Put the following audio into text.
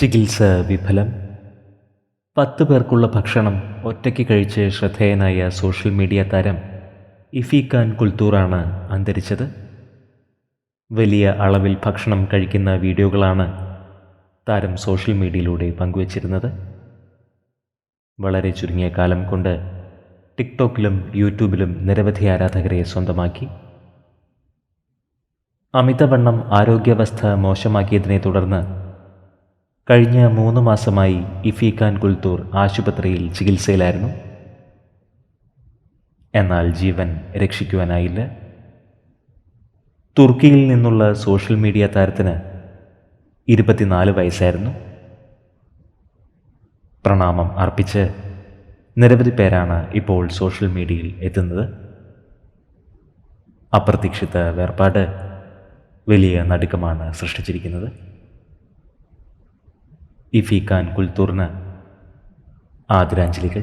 ചികിത്സ വിഫലം. പത്ത് പേർക്കുള്ള ഭക്ഷണം ഒറ്റയ്ക്ക് കഴിച്ച് ശ്രദ്ധേയനായ സോഷ്യൽ മീഡിയ താരം ഇഫി ഖാൻ കുൽത്തൂറാണ് അന്തരിച്ചത്. വലിയ അളവിൽ ഭക്ഷണം കഴിക്കുന്ന വീഡിയോകളാണ് താരം സോഷ്യൽ മീഡിയയിലൂടെ പങ്കുവച്ചിരുന്നത്. വളരെ ചുരുങ്ങിയ കാലം കൊണ്ട് ടിക്ടോക്കിലും യൂട്യൂബിലും നിരവധി ആരാധകരെ സ്വന്തമാക്കി. അമിതവണ്ണം ആരോഗ്യാവസ്ഥ മോശമാക്കിയതിനെ തുടർന്ന് കഴിഞ്ഞ മൂന്ന് മാസമായി ഇഫി ഖാൻ കുൽത്തൂർ ആശുപത്രിയിൽ ചികിത്സയിലായിരുന്നു. എന്നാൽ ജീവൻ രക്ഷിക്കുവാനായില്ല. തുർക്കിയിൽ നിന്നുള്ള സോഷ്യൽ മീഡിയ താരത്തിന് ഇരുപത്തിനാല് വയസ്സായിരുന്നു. പ്രണാമം അർപ്പിച്ച് നിരവധി പേരാണ് ഇപ്പോൾ സോഷ്യൽ മീഡിയയിൽ എത്തുന്നത്. അപ്രതീക്ഷിത വേർപാട് വലിയ നടുക്കമാണ് സൃഷ്ടിച്ചിരിക്കുന്നത്. ഇഫി ഖാൻ കുൽത്തൂറിന് ആദരാഞ്ജലികൾ.